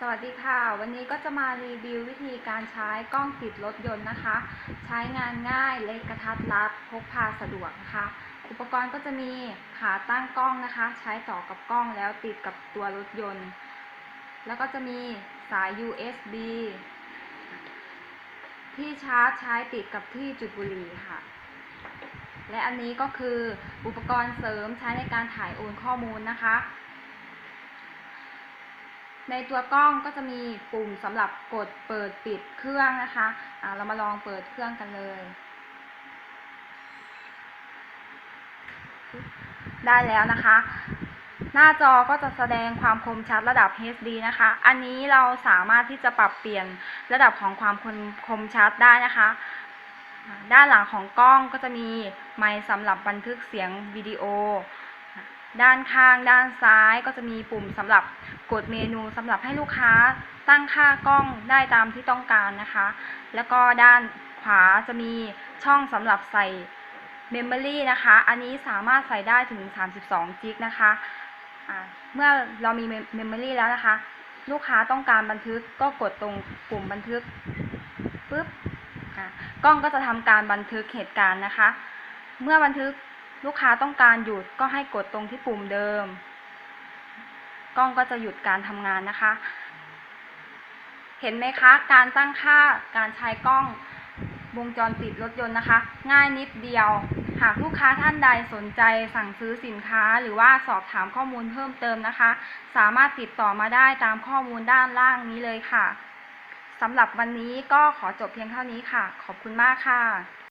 สวัสดีค่ะ วันนี้ก็จะมารีวิววิธีการใช้กล้องติดรถยนต์นะคะ ใช้งานง่ายเล็กกระทัดรัดพกพาสะดวกนะคะ อุปกรณ์ก็จะมีขาตั้งกล้องนะคะ ใช้ต่อกับกล้องแล้วติดกับตัวรถยนต์ แล้วก็จะมีสาย USB ที่ชาร์จใช้ติดกับที่จุดบุหรี่ค่ะ และอันนี้ก็คืออุปกรณ์เสริมใช้ในการถ่ายโอนข้อมูลนะคะ ในตัวกล้องก็จะมีปุ่มสำหรับกดเปิดปิดเครื่องนะคะะเรามาลองเปิดเครื่องกันเลย ได้แล้วนะคะ หน้าจอก็จะแสดงความคมชัดระดับ HD นะคะ อันนี้เราสามารถที่จะปรับเปลี่ยนระดับของความคมคมชัดได้นะคะ ด้านหลังของกล้องก็จะมีไมค์สำหรับบันทึกเสียงวิดีโอ ด้านข้างด้านซ้ายก็จะมีปุ่มสำหรับกดเมนูสำหรับให้ลูกค้าตั้งค่ากล้องได้ตามที่ต้องการนะคะ แล้วก็ด้านขวาจะมีช่องสำหรับใส่เมมโมรีนะคะ อันนี้สามารถใส่ได้ถึง 32 จิกนะคะอ่าเมื่อเรามีเมมโมรีแล้วนะคะ ลูกค้าต้องการบันทึกก็กดตรงปุ่มบันทึกปุ๊บกล้องก็จะทำการบันทึกเหตุการณ์นะคะ เมื่อบันทึก ลูกค้าต้องการหยุดก็ให้กดตรงที่ปุ่มเดิม กล้องก็จะหยุดการทำงานนะคะ เห็นไหมคะ การตั้งค่าการใช้กล้องวงจรปิดรถยนต์นะคะ ง่ายนิดเดียว หากลูกค้าท่านใดสนใจสั่งซื้อสินค้า หรือว่าสอบถามข้อมูลเพิ่มเติมนะคะ สามารถติดต่อมาได้ตามข้อมูลด้านล่างนี้เลยค่ะสำหรับวันนี้ก็ขอจบเพียงเท่านี้ค่ะ ขอบคุณมากค่ะ